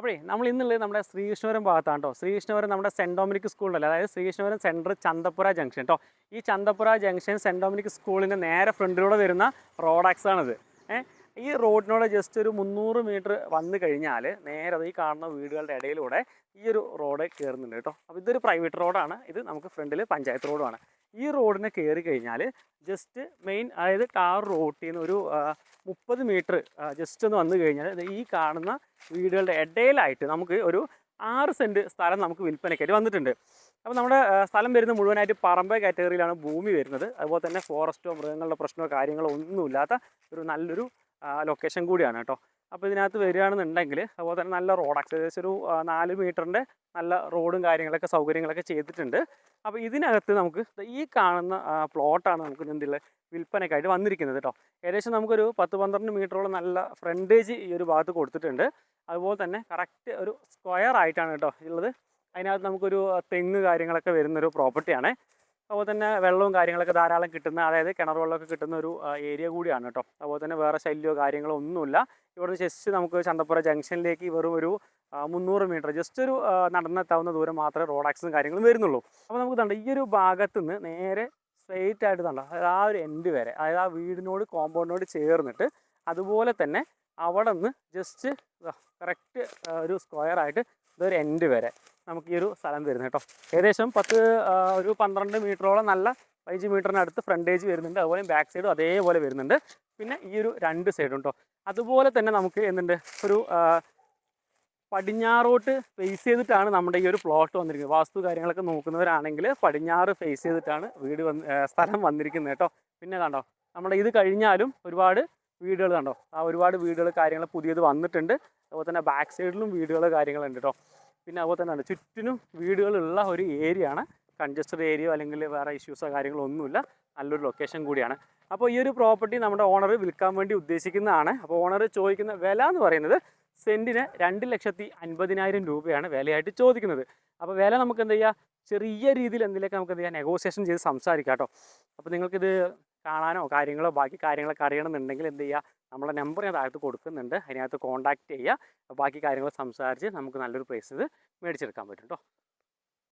അപ്പോഴേ നമ്മൾ ഇന്നുള്ളത് നമ്മുടെ ശ്രീകൃഷ്ണപുരം ഭാഗത്താണ് കേട്ടോ ശ്രീകൃഷ്ണപുരം നമ്മുടെ സെന്റ് ഡൊമിനിക് സ്കൂളിലല്ലേ അതായത് ശ്രീകൃഷ്ണപുരം സെന്റർ ചന്തപ്പുര ജംഗ്ഷൻ കേട്ടോ ഈ ചന്തപ്പുര ജംഗ്ഷൻ സെന്റ് ഡൊമിനിക് സ്കൂളിന്റെ നേരെ ഫ്രണ്ടിലൂടെ വരുന്ന റോഡാക്സ് ആണിത്. ഏഹ് ഈ റോഡിനോട് ജസ്റ്റ് ഒരു മുന്നൂറ് മീറ്റർ വന്നു കഴിഞ്ഞാൽ നേരെ ഈ കാണുന്ന വീടുകളുടെ ഇടയിലൂടെ ഈ ഒരു റോഡ് കയറുന്നുണ്ട് കേട്ടോ. അപ്പോൾ ഇതൊരു പ്രൈവറ്റ് റോഡാണ് ഇത് നമുക്ക് ഫ്രണ്ടിൽ പഞ്ചായത്ത് റോഡുമാണ് ഈ റോഡിനെ കയറി കഴിഞ്ഞാൽ ജസ്റ്റ് മെയിൻ അതായത് ടാർ റോട്ടിൽ നിന്ന് ഒരു മുപ്പത് മീറ്റർ ജസ്റ്റ് ഒന്ന് വന്നു കഴിഞ്ഞാൽ ഈ കാണുന്ന വീടുകളുടെ ഇടയിലായിട്ട് നമുക്ക് ഒരു ആറ് സെന്റ് സ്ഥലം നമുക്ക് വിൽപ്പനയ്ക്കായിട്ട് വന്നിട്ടുണ്ട്. അപ്പോൾ നമ്മുടെ സ്ഥലം വരുന്നത് മുഴുവനായിട്ട് പറമ്പ കാറ്റഗറിയിലാണ് ഭൂമി വരുന്നത്. അതുപോലെ തന്നെ ഫോറസ്റ്റോ മൃഗങ്ങളുടെ പ്രശ്നമോ കാര്യങ്ങളോ ഒന്നുമില്ലാത്ത ഒരു നല്ലൊരു ലൊക്കേഷൻ കൂടിയാണ് കേട്ടോ. അപ്പോൾ ഇതിനകത്ത് വരികയാണെന്നുണ്ടെങ്കിൽ അതുപോലെ തന്നെ നല്ല റോഡ് ഏകദേശം ഒരു നാല് മീറ്ററിന്റെ നല്ല റോഡും കാര്യങ്ങളൊക്കെ സൗകര്യങ്ങളൊക്കെ ചെയ്തിട്ടുണ്ട്. അപ്പോൾ ഇതിനകത്ത് നമുക്ക് ഈ കാണുന്ന പ്ലോട്ടാണ് നമുക്ക് എന്തുള്ള വിൽപ്പനയ്ക്കായിട്ട് വന്നിരിക്കുന്നത് കേട്ടോ. ഏകദേശം നമുക്കൊരു പത്ത് പന്ത്രണ്ട് മീറ്ററോളം നല്ല ഫ്രണ്ടേജ് ഈ ഒരു ഭാഗത്ത് കൊടുത്തിട്ടുണ്ട്. അതുപോലെ തന്നെ കറക്റ്റ് ഒരു സ്ക്വയർ ആയിട്ടാണ് കേട്ടോ ഉള്ളത്. അതിനകത്ത് നമുക്കൊരു തെങ്ങ് കാര്യങ്ങളൊക്കെ വരുന്നൊരു പ്രോപ്പർട്ടിയാണ് അതുപോലെ തന്നെ വെള്ളവും കാര്യങ്ങളൊക്കെ ധാരാളം കിട്ടുന്ന അതായത് കിണർ വെള്ളമൊക്കെ കിട്ടുന്ന ഒരു ഏരിയ കൂടിയാണ് കേട്ടോ അതുപോലെ തന്നെ വേറെ ശല്യമോ കാര്യങ്ങളോ ഒന്നുമില്ല. ഇവിടുന്ന് ജസ്റ്റ് നമുക്ക് ചന്തപ്പുര ജംഗ്ഷനിലേക്ക് വെറും ഒരു മുന്നൂറ് മീറ്റർ ജസ്റ്റ് ഒരു നടന്നെത്താവുന്ന ദൂരം മാത്രമേ റോഡ് ആക്സിസും കാര്യങ്ങളും വരുന്നുള്ളൂ. അപ്പോൾ നമുക്ക് തണ്ട ഈ ഒരു ഭാഗത്ത് നിന്ന് നേരെ സ്ട്രെയിറ്റ് ആയിട്ട് കണ്ടോ അതായത് ആ ഒരു എൻഡ് വരെ അതായത് ആ വീടിനോട് കോമ്പൗണ്ടിനോട് ചേർന്നിട്ട് അതുപോലെ തന്നെ അവിടെ നിന്ന് ജസ്റ്റ് കറക്റ്റ് ഒരു സ്ക്വയർ ആയിട്ട് ഇതൊരു എൻഡ് വരെ. നമുക്ക് ഈ ഒരു സ്ഥലം വരുന്നത് കേട്ടോ. ഏകദേശം പത്ത് ഒരു പന്ത്രണ്ട് മീറ്ററോളം നല്ല പതിനഞ്ച് മീറ്ററിനടുത്ത് ഫ്രണ്ടേജ് വരുന്നുണ്ട്. അതുപോലെ ബാക്ക് സൈഡും അതേപോലെ വരുന്നുണ്ട്. പിന്നെ ഈ ഒരു രണ്ട് സൈഡും കേട്ടോ അതുപോലെ തന്നെ നമുക്ക് എന്തുണ്ട്? ഒരു പടിഞ്ഞാറോട്ട് ഫേസ് ചെയ്തിട്ടാണ് നമ്മുടെ ഈ ഒരു പ്ലോട്ട് വന്നിരിക്കുന്നത്. വാസ്തു കാര്യങ്ങളൊക്കെ നോക്കുന്നവരാണെങ്കിൽ പടിഞ്ഞാറ് ഫേസ് ചെയ്തിട്ടാണ് വീട് വന്ന് സ്ഥലം വന്നിരിക്കുന്നത് കേട്ടോ. പിന്നെ കണ്ടോ? നമ്മുടെ ഇത് കഴിഞ്ഞാലും ഒരുപാട് വീടുകൾ കണ്ടോ? ആ ഒരുപാട് വീടുകൾ കാര്യങ്ങൾ പുതിയത് വന്നിട്ടുണ്ട്. അതുപോലെ തന്നെ ബാക്ക് സൈഡിലും വീടുകൾ കാര്യങ്ങളുണ്ട് കേട്ടോ പിന്നെ അതുപോലെ തന്നെയാണ് ചുറ്റിനും വീടുകളുള്ള ഒരു ഏരിയ ആണ്. കൺജസ്റ്റഡ് ഏരിയ അല്ലെങ്കിൽ വേറെ ഇഷ്യൂസോ കാര്യങ്ങളോ ഒന്നുമില്ല. നല്ലൊരു ലൊക്കേഷൻ കൂടിയാണ്. അപ്പോൾ ഈ ഒരു പ്രോപ്പർട്ടി നമ്മുടെ ഓണർ വിൽക്കാൻ വേണ്ടി ഉദ്ദേശിക്കുന്നതാണ്. അപ്പോൾ ഓണർ ചോദിക്കുന്ന വില എന്ന് പറയുന്നത് സെന്റിന് രണ്ട് ലക്ഷത്തി അൻപതിനായിരം രൂപയാണ് വിലയായിട്ട് ചോദിക്കുന്നത്. അപ്പോൾ വില നമുക്ക് എന്ത് ചെയ്യുക ചെറിയ രീതിയിൽ എന്തിലേക്ക് നമുക്ക് എന്ത് ചെയ്യാം? നെഗോസിയേഷൻ ചെയ്ത് സംസാരിക്കാം കേട്ടോ. അപ്പോൾ നിങ്ങൾക്കിത് കാണാനോ കാര്യങ്ങളോ ബാക്കി കാര്യങ്ങളൊക്കെ അറിയണമെന്നുണ്ടെങ്കിൽ എന്ത് ചെയ്യുക നമ്മളെ നമ്പർ ഞാൻ താഴത്ത് കൊടുക്കുന്നുണ്ട്. അതിനകത്ത് കോൺടാക്റ്റ് ചെയ്യുക. ബാക്കി കാര്യങ്ങൾ സംസാരിച്ച് നമുക്ക് നല്ലൊരു പ്രൈസ് ഇത് മേടിച്ചെടുക്കാൻ പറ്റും കേട്ടോ